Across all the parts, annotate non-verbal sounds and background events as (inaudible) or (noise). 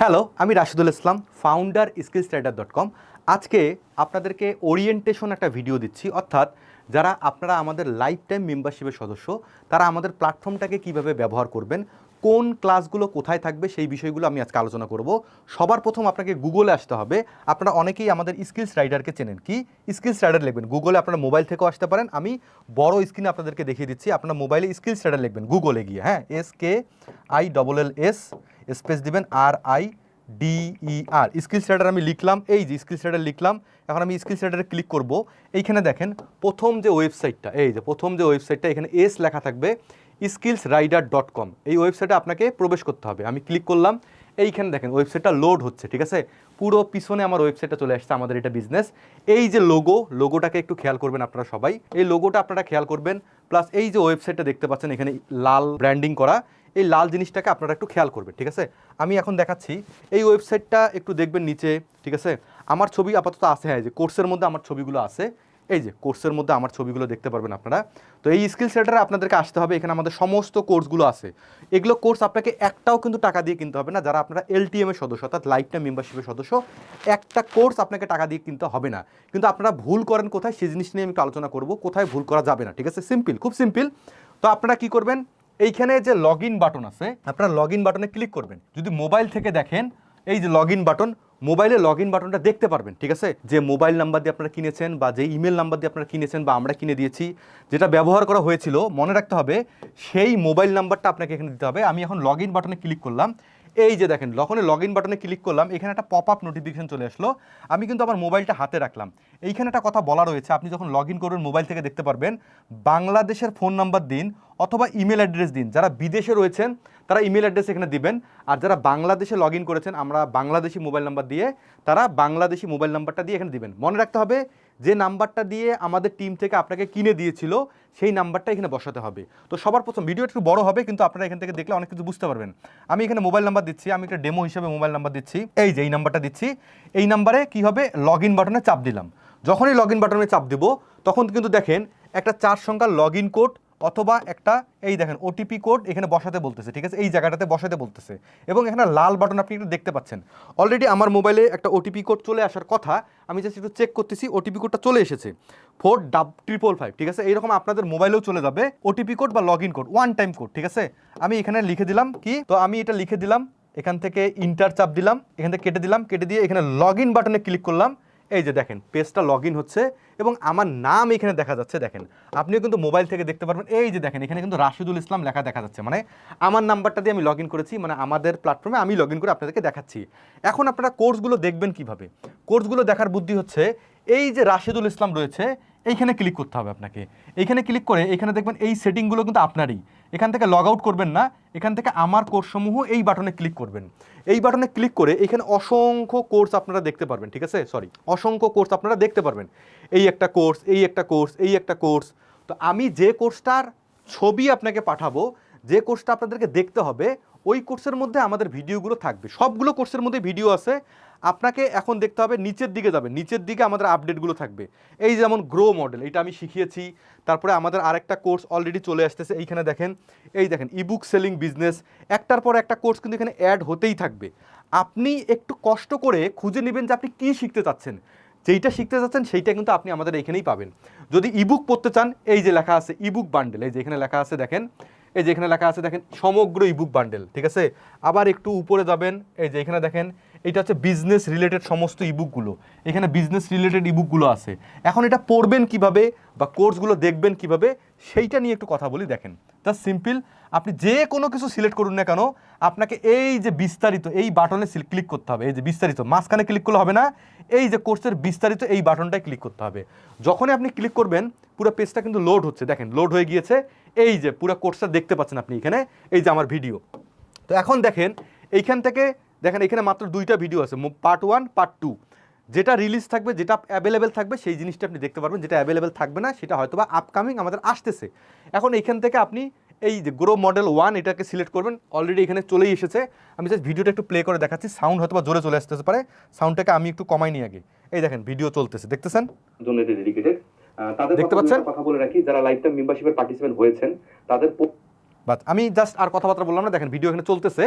Hello আমি Rashidul Islam founder skill trader dot com আজকে আপনাদেরকে ওরিয়েন্টেশন একটা ভিডিও দিচ্ছি, অর্থাৎ যারা আপনারা আমাদের লাইফ টাইম মেম্বারশিপের সদস্য, তারা আমাদের প্ল্যাটফর্মটাকে কীভাবে ব্যবহার করবেন কোন ক্লাসগুলো কোথায় থাকবে সেই বিষয়গুলো আমি আজকে আলোচনা করব। সবার প্রথম আপনাকে গুগলে আসতে হবে। আপনারা অনেকেই আমাদের স্কিলস রাইডারকে চেনেন। কি? স্কিলস রাইডার লিখবেন। গুগলে আপনারা মোবাইল থেকেও আসতে পারেন। আমি বড় স্ক্রিনে আপনাদেরকে দেখিয়ে দিচ্ছি। আপনারা মোবাইলে স্কিলস রাইডার লিখবেন গুগলে গিয়ে। হ্যাঁ? S K I double L S space দিবেন R I D E R skills rider আমি লিখলাম। এই যে স্কিলস রাইডার লিখলাম। এখন আমি স্কিলস রাইডারে ক্লিক করব। এইখানে দেখেন, প্রথম যে ওয়েবসাইটটা এই যে প্রথম যে ওয়েবসাইটটা এখানে এস লেখা থাকবে। স্কিলস রাইডার ডট কম এই ওয়েবসাইটে আপনাকে প্রবেশ করতে হবে। আমি ক্লিক করলাম, এইখানে দেখেন ওয়েবসাইটটা লোড হচ্ছে, ঠিক আছে? পুরো পিছনে আমার ওয়েবসাইটটা চলে আসছে আমাদের এটা বিজনেস এই যে লোগো লোগোটাকে একটু খেয়াল করবেন আপনারা সবাই। এই লোগোটা আপনারা খেয়াল করবেন প্লাস এই যে ওয়েবসাইটটা দেখতে পাচ্ছেন, এখানে লাল ব্র্যান্ডিং করা, এই লাল জিনিসটাকে আপনারা একটু খেয়াল করবেন, ঠিক আছে? আমি এখন দেখাচ্ছি, এই ওয়েবসাইটটা একটু দেখবেন নিচে, ঠিক আছে? আমার ছবি আপাতত আছে হ্যাঁ যে কোর্সের মধ্যে আমার ছবিগুলো আছে। এই যে কোর্সের মধ্যে আমার ছবিগুলো দেখতে পারবেন আপনারা। তো এই স্কিল সেন্টারে আপনাদেরকে আসতে হবে, এখানে আমাদের সমস্ত কোর্সগুলো আছে। এগুলো কোর্স আপনাকে একটাও কিন্তু টাকা দিয়ে কিনতে হবে না, যারা আপনারা এলটিএম এর সদস্য, অর্থাৎ লাইফ টাইম মেম্বারশিপের সদস্য, একটা কোর্স আপনাকে টাকা দিয়ে কিনতে হবে না। কিন্তু আপনারা ভুল করেন কোথায়, সেই জিনিস নিয়ে আমি একটু আলোচনা করব, কোথায় ভুল করা যাবে না, ঠিক আছে? সিম্পল খুব সিম্পল তো আপনারা কি করবেন, এইখানে যে লগ ইন বাটন আছে, আপনারা লগ ইন বাটনে ক্লিক করবেন। যদি মোবাইল থেকে দেখেন, এই যে লগ ইন বাটন মোবাইলে লগ ইন বাটনটা দেখতে পারবেন, ঠিক আছে? যে মোবাইল নাম্বার দিয়ে আপনারা কিনেছেন বা যে ইমেল নাম্বার দিয়ে আপনারা কিনেছেন বা আমরা কিনে দিয়েছি, যেটা ব্যবহার করা হয়েছিল, মনে রাখতে হবে সেই মোবাইল নাম্বারটা আপনাকে এখানে দিতে হবে। আমি এখন লগ ইন বাটনে ক্লিক করলাম। এই যে দেখেন, যখনই লগ ইন বাটনে ক্লিক করলাম, এখানে একটা পপ আপ নোটিফিকেশন চলে আসলো। আমি কিন্তু আমার মোবাইলটা হাতে রাখলাম। এইখানে একটা কথা বলা রয়েছে, আপনি যখন লগ ইন করবেন, মোবাইল থেকে দেখতে পারবেন, বাংলাদেশের ফোন নাম্বার দিন অথবা ইমেল অ্যাড্রেস দিন। যারা বিদেশে রয়েছেন, তারা ইমেল অ্যাড্রেস এখানে দিবেন। আর যারা বাংলাদেশে লগ ইন করেছেন, আমরা বাংলাদেশি মোবাইল নাম্বার দিয়ে, তারা বাংলাদেশি মোবাইল নাম্বারটা দিয়ে এখানে দিবেন। মনে রাখতে হবে, যে নাম্বারটা দিয়ে আমাদের টিম থেকে আপনাকে কিনে দিয়েছিল, সেই নাম্বারটা এখানে বসাতে হবে। তো সবার প্রথম, ভিডিও একটু বড় হবে, কিন্তু আপনারা এখান থেকে দেখলে অনেক কিছু বুঝতে পারবেন। আমি এখানে মোবাইল নাম্বার দিচ্ছি, আমি একটা ডেমো হিসেবে মোবাইল নাম্বার দিচ্ছি। এই যে, এই নাম্বারটা দিচ্ছি। এই নাম্বারে কি হবে? লগ ইন বাটনে চাপ দিলাম। যখনই লগ ইন বাটনে চাপ দেবো, তখন কিন্তু দেখেন, একটা চার সংখ্যার লগ ইন কোড অথবা একটা, এই দেখেন ওটিপি কোড এখানে বসাতে বলতেছে, ঠিক আছে? এই জায়গাটাতে বসাতে বলতেছে। এবং এখানে লাল বাটন আপনি একটু দেখতে পাচ্ছেন। অলরেডি আমার মোবাইলে একটা ওটিপি কোড চলে আসার কথা, আমি জাস্ট একটু চেক করতেছি ওটিপি কোডটা চলে এসেছে। ফোর ডাব ট্রিপল ফাইভ ঠিক আছে? এইরকম আপনাদের মোবাইলেও চলে যাবে ওটিপি কোড বা log in code one time code ঠিক আছে? আমি এখানে লিখে দিলাম কি? তো আমি এটা লিখে দিলাম, এখান থেকে ইন্টার চাপ দিলাম, এখান থেকে কেটে দিলাম, কেটে দিয়ে এখানে লগ ইন বাটনে ক্লিক করলাম। এই যে দেখেন, পেজটা লগ হচ্ছে এবং আমার নাম এখানে দেখা যাচ্ছে, দেখেন। আপনিও কিন্তু মোবাইল থেকে দেখতে পারবেন। এই যে দেখেন, এখানে কিন্তু রাশিদুল ইসলাম লেখা দেখা যাচ্ছে। মানে আমার নাম্বারটা দিয়ে আমি লগ করেছি মানে আমাদের প্ল্যাটফর্মে আমি লগ করে আপনাদেরকে দেখাচ্ছি। এখন আপনারা কোর্সগুলো দেখবেন কীভাবে? কোর্সগুলো দেখার বুদ্ধি হচ্ছে, এই যে রাশিদুল ইসলাম রয়েছে, এইখানে ক্লিক করতে হবে আপনাকে। এইখানে ক্লিক করে এখানে দেখবেন এই সেটিংগুলো কিন্তু আপনারই। এখান থেকে লগ আউট করবেন না, এখান থেকে আমার কোর্সসমূহ এই বাটনে ক্লিক করবেন। এই বাটনে ক্লিক করে এখানে অসংখ্য কোর্স আপনারা দেখতে পারবেন, ঠিক আছে? সরি অসংখ্য কোর্স আপনারা দেখতে পারবেন। এই একটা কোর্স এই একটা কোর্স এই একটা কোর্স তো আমি যে কোর্সটার ছবি আপনাকে পাঠাবো, যে কোর্সটা আপনাদেরকে দেখতে হবে ওই কোর্সের মধ্যে আমাদের ভিডিওগুলো থাকবে। সবগুলো কোর্সের মধ্যে ভিডিও আছে। আপনাকে এখন দেখতে হবে, নিচের দিকে যাবে। নিচের দিকে আমাদের আপডেটগুলো থাকবে। এই যেমন গ্রো মডেল, এটা আমি শিখিয়েছি। তারপরে আমাদের আরেকটা কোর্স অলরেডি চলে আসতেছে। এইখানে দেখেন, এই দেখেন ইবুক সেলিং বিজনেস একটার পর একটা কোর্স কিন্তু এখানে অ্যাড হতেই থাকবে। আপনি একটু কষ্ট করে খুঁজে নেবেন যে আপনি কী শিখতে চাচ্ছেন। যেইটা শিখতে চাচ্ছেন, সেইটা কিন্তু আপনি আমাদের এখানেই পাবেন। যদি ইবুক পড়তে চান, এই যে লেখা আছে ইবুক বান্ডেল এই যে এখানে লেখা আছে, দেখেন এই যে এখানে লেখা আছে, দেখেন, সমগ্র ইবুক বান্ডেল ঠিক আছে? আবার একটু উপরে যাবেন, এই যে এখানে দেখেন, এটা হচ্ছে বিজনেস রিলেটেড সমস্ত ইবুকগুলো এখানে বিজনেস রিলেটেড ইবুকগুলো আছে। এখন এটা পড়বেন কীভাবে বা কোর্সগুলো দেখবেন কীভাবে, সেইটা নিয়ে একটু কথা বলি, দেখেন। জাস্ট সিম্পল আপনি যে কোনো কিছু সিলেক্ট করুন না কেন, আপনাকে এই যে বিস্তারিত, এই বাটনে ক্লিক করতে হবে। এই যে বিস্তারিত, মাঝখানে ক্লিক করলে হবে না, এই যে কোর্সের বিস্তারিত এই বাটনটায় ক্লিক করতে হবে। যখনই আপনি ক্লিক করবেন, পুরো পেজটা কিন্তু লোড হচ্ছে। দেখেন লোড হয়ে গিয়েছে। এই যে পুরো কোর্সটা দেখতে পাচ্ছেন আপনি এখানে, এই যে আমার ভিডিও তো এখন দেখেন, এইখান থেকে, দেখেন এখানে মাত্র দুইটা ভিডিও আছে পার্ট ওয়ান পার্ট টু যেটা রিলিজ থাকবে, যেটা অ্যাভেলেবেল থাকবে, সেই জিনিসটা আপনি দেখতে পারবেন। যেটা অ্যাভেলেবেল থাকবে না, সেটা হয়তো বা আপকামিং আমাদের আসতেছে। এখন এইখান থেকে আপনি এই যে গ্রো মডেল ওয়ান এটাকে সিলেক্ট করবেন। অলরেডি এখানে চলেই এসেছে। আমি জাস্ট ভিডিওটা একটু প্লে করে দেখাচ্ছি। সাউন্ড হয়তো বা জোরে চলে আসতে পারে। সাউন্ডটাকে আমি একটু কমাই নিই আগে। এই দেখেন ভিডিও চলতেছে। দেখতেছেন? তাদের দেখতে পাচ্ছেন? কথা বলে রাখি যারা লাইফ টাইম মেম্বারশিপের পার্টিসিপেন্ট হয়েছেন তাদের বাট আমি জাস্ট আর কথাবার্তা বললাম না দেখেন ভিডিও এখানে চলতেছে।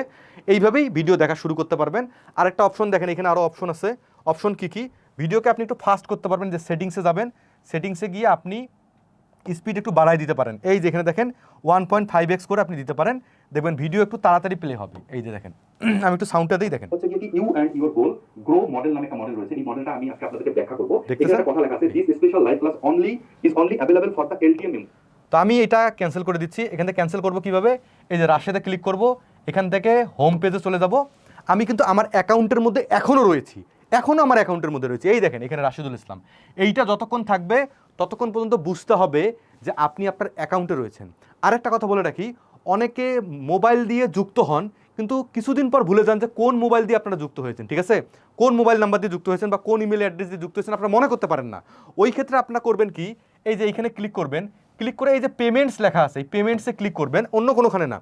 এইভাবেই ভিডিও দেখা শুরু করতে পারবেন। আর একটা অপশন দেখেন এখানে আরও অপশন আছে। অপশন কি কি? ভিডিওকে আপনি একটু ফাস্ট করতে পারবেন যে সেটিংসে যাবেন। সেটিংসে গিয়ে আপনি স্পিড একটু বাড়াই দিতে পারেন। এই যে এখানে দেখেন ওয়ান পয়েন্ট ফাইভ এক্স করে আপনি দিতে পারেন। দেখবেন ভিডিও একটু তাড়াতাড়ি প্লে হবে। এই যে দেখেন (clears throat) আমি একটু সাউন্ডটা দিই দেখেন। হচ্ছে কি you and your goal grow model নামে একটা মডেল রয়েছে। এই মডেলটা আমি আজকে আপনাদেরকে ব্যাখ্যা করব? এখানে একটা কথা লেখা আছে this special life plus only is only for the LTM তো আমি এটা ক্যান্সেল করে দিচ্ছি। এখান থেকে ক্যান্সেল করব কীভাবে? এই যে রাশিয়াতে ক্লিক করব। এখান থেকে হোম পেজে চলে যাব। আমি কিন্তু আমার অ্যাকাউন্টের মধ্যে এখনও রয়েছি। এখনও আমার অ্যাকাউন্টের মধ্যে রয়েছে। এই দেখেন এখানে রাশিদুল ইসলাম এইটা যতক্ষণ থাকবে ততক্ষণ পর্যন্ত বুঝতে হবে যে আপনি আপনার অ্যাকাউন্টে রয়েছেন। আরেকটা কথা বলে রাখি, অনেকে মোবাইল দিয়ে যুক্ত হন, কিন্তু কিছুদিন পর ভুলে যান যে কোন মোবাইল দিয়ে আপনারা যুক্ত হয়েছেন, ঠিক আছে? কোন মোবাইল নাম্বার দিয়ে যুক্ত হয়েছেন বা কোন ইমেল অ্যাড্রেস দিয়ে যুক্ত হয়েছেন আপনারা মনে করতে পারেন না। ওই ক্ষেত্রে আপনারা করবেন কি, এই যে এইখানে ক্লিক করবেন, ক্লিক করে এই যে পেমেন্টস লেখা আছে, এই পেমেন্টসে ক্লিক করবেন, অন্য কোনোখানে না।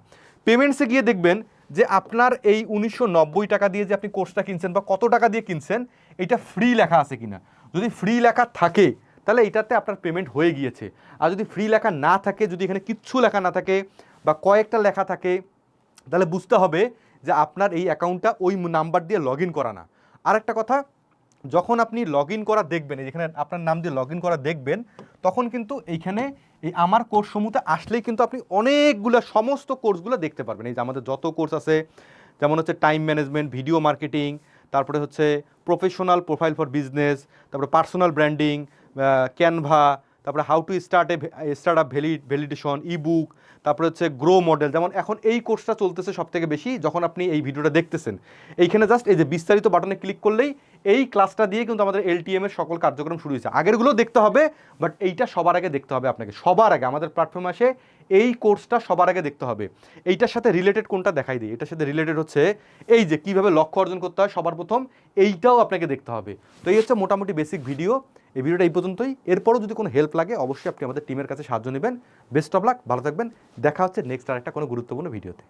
পেমেন্টসে গিয়ে দেখবেন যে আপনার এই উনিশশো নব্বই টাকা দিয়ে যে আপনি কোর্সটা কিনছেন বা কত টাকা দিয়ে কিনছেন, এটা ফ্রি লেখা আছে কিনা। যদি ফ্রি লেখা থাকে তাহলে এটাতে আপনার পেমেন্ট হয়ে গিয়েছে। আর যদি ফ্রি লেখা না থাকে, যদি এখানে কিচ্ছু লেখা না থাকে বা কয়েকটা লেখা থাকে, তাহলে বুঝতে হবে যে আপনার এই অ্যাকাউন্টটা ওই নাম্বার দিয়ে লগ ইন করা না। আরেকটা কথা, যখন আপনি লগ ইন করা দেখবেন যেখানে আপনার নাম দিয়ে লগ ইন করা দেখবেন, তখন কিন্তু এইখানে এই আমার কোর্স সমূহতে আসলেই কিন্তু আপনি অনেকগুলো সমস্ত কোর্সগুলো দেখতে পারবেন। এই যে আমাদের যত কোর্স আছে, যেমন হচ্ছে টাইম ম্যানেজমেন্ট ভিডিও মার্কেটিং তারপরে হচ্ছে প্রফেশনাল প্রোফাইল ফর বিজনেস তারপরে পার্সোনাল ব্র্যান্ডিং ক্যানভা তারপরে how to start a startup valid validation e book তারপরে হচ্ছে গ্রো মডেল যেমন এখন এই কোর্সটা চলতেছে সব থেকে বেশি যখন আপনি এই ভিডিওটা দেখতেছেন। এইখানে জাস্ট এই যে বিস্তারিত বাটনে ক্লিক করলেই এই ক্লাসটা দিয়ে কিন্তু আমাদের এলটিএম এর সকল কার্যক্রম শুরু হয়েছে। আগেরগুলো দেখতে হবে বাট এইটা সবার আগে দেখতে হবে আপনাকে। সবার আগে, আমাদের প্ল্যাটফর্মে আসে এই কোর্সটা সবার আগে দেখতে হবে। এইটার সাথে রিলেটেড কোনটা দেখাই দিই? এটার সাথে রিলেটেড হচ্ছে এই যে কীভাবে লক্ষ্য অর্জন করতে হয় সবার প্রথম, এইটাও আপনাকে দেখতে হবে। তো এই হচ্ছে মোটামুটি বেসিক ভিডিও এই ভিডিওটা এই পর্যন্তই। এরপরও যদি কোনো হেল্প লাগে, অবশ্যই আপনি আমাদের টিমের কাছে সাহায্য নেবেন। বেস্ট অফ লাক ভালো থাকবেন। দেখা হচ্ছে নেক্সট আর একটা কোনো গুরুত্বপূর্ণ ভিডিওতে